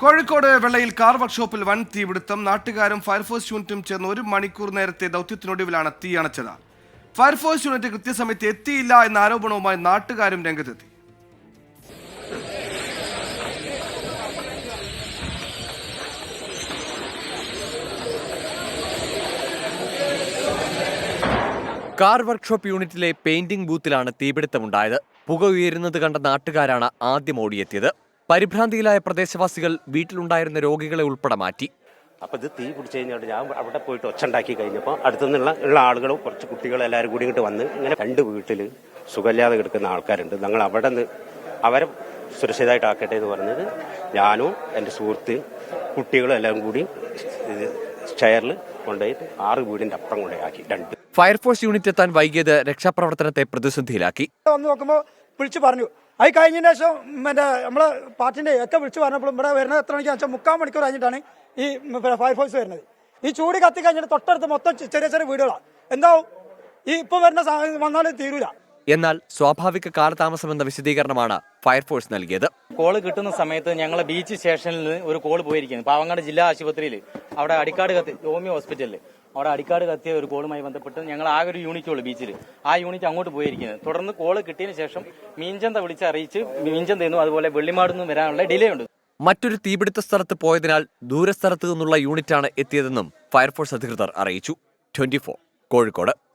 കോഴിക്കോട് വെള്ളയിൽ car വർക്ക്ഷോപ്പിൽ വൻ തീപിടുത്തം. നാട്ടുകാരും ഫയർഫോഴ്സ് യൂണിറ്റും ചേർന്ന് ഒരു മണിക്കൂർ നേരത്തെ ദൗത്യത്തിനൊടുവിലാണ് തീ അണച്ചത്. ഫയർഫോഴ്സ് യൂണിറ്റ് കൃത്യസമയത്ത് എത്തിയില്ല എന്ന ആരോപണവുമായി നാട്ടുകാരും രംഗത്തെത്തി. കാർ വർക്ക്ഷോപ്പ് യൂണിറ്റിലെ പെയിന്റിംഗ് ബൂത്തിലാണ് തീപിടുത്തമുണ്ടായത്. പുക ഉയരുന്നത് കണ്ട നാട്ടുകാരാണ് ആദ്യം ഓടിയെത്തിയത്. പരിഭ്രാന്തിയിലായ പ്രദേശവാസികൾ വീട്ടിലുണ്ടായിരുന്ന രോഗികളെ ഉൾപ്പെടെ മാറ്റി. അപ്പോൾ ഇത് തീ പിടിച്ച് കഴിഞ്ഞാൽ ഞാൻ അവിടെ പോയിട്ട് ഒച്ച ഉണ്ടാക്കി കഴിഞ്ഞപ്പോൾ അടുത്തുനിന്നുള്ള ഉള്ള ആളുകളും കുറച്ച് കുട്ടികളും എല്ലാവരും കൂടി ഇങ്ങോട്ട് വന്ന് ഇങ്ങനെ രണ്ട് വീട്ടിൽ സുഖമില്ലാതെ കിടക്കുന്ന ആൾക്കാരുണ്ട്. ഞങ്ങൾ അവിടെ നിന്ന് അവരെ സുരക്ഷിതമായിട്ടാക്കട്ടെ എന്ന് പറഞ്ഞത് ഞാനും എന്റെ സുഹൃത്ത് കുട്ടികളും എല്ലാം കൂടി ചെയറിൽ കൊണ്ടുപോയിട്ട് ആറ് വീടിന്റെ അപ്പുറം കൊണ്ടുപോയി ആക്കി രണ്ട്. ഫയർഫോഴ്സ് യൂണിറ്റ് എത്താൻ വൈകിയത് രക്ഷാപ്രവർത്തനത്തെ പ്രതിസന്ധിയിലാക്കി. വന്ന് നോക്കുമ്പോൾ വിളിച്ചു പറഞ്ഞു അത് കഴിഞ്ഞതിന് ശേഷം മറ്റേ നമ്മളെ പാർട്ടിന്റെ ഒക്കെ വിളിച്ച് പറഞ്ഞപ്പോൾ ഇവിടെ വരുന്നത് എത്ര മണിക്കാന്ന് വെച്ചാൽ മുക്കാൽ മണിക്കൂർ കഴിഞ്ഞിട്ടാണ് ഈ ഫയർ ഫോഴ്സ് വരുന്നത്. ഈ ചൂട് കത്തി കഴിഞ്ഞിട്ട് തൊട്ടടുത്ത് മൊത്തം ചെറിയ ചെറിയ വീടുകളാണ് എന്താവും? ഈ ഇപ്പൊ വരുന്ന വന്നാലും തീരൂല. എന്നാൽ സ്വാഭാവിക കാലതാമസം എന്ന വിശദീകരണമാണ് ഫയർഫോഴ്സ് നൽകിയത്. കോൾ കിട്ടുന്ന സമയത്ത് ഞങ്ങളെ ബീച്ച് സ്റ്റേഷനിൽ നിന്ന് ഒരു കോൾ പോയിരിക്കുന്നു. പാവങ്ങാട് ജില്ലാ ആശുപത്രിയിൽ അവിടെ അടിക്കാട് കത്തി ഹോമിയോ ഹോസ്പിറ്റലിൽ അവിടെ അടിക്കാട് കത്തിയ ഒരു കോളുമായി ബന്ധപ്പെട്ട് ഞങ്ങൾ ആകെ ഒരു യൂണിറ്റ് ഉള്ളു ബീച്ചിൽ ആ യൂണിറ്റ് അങ്ങോട്ട് പോയിരിക്കുന്നത് തുടർന്ന് കോൾ കിട്ടിയതിനു ശേഷം മീൻചന്ത വിളിച്ച് അറിയിച്ച് മീൻചന്ത നിന്നും അതുപോലെ വെള്ളിമാട് നിന്നും വരാനുള്ള ഡിലേ ഉണ്ട്. മറ്റൊരു തീപിടുത്ത സ്ഥലത്ത് പോയതിനാൽ ദൂരസ്ഥലത്ത് നിന്നുള്ള യൂണിറ്റാണ് എത്തിയതെന്നും ഫയർഫോഴ്സ് അധികൃതർ അറിയിച്ചു. ട്വന്റി കോഴിക്കോട്.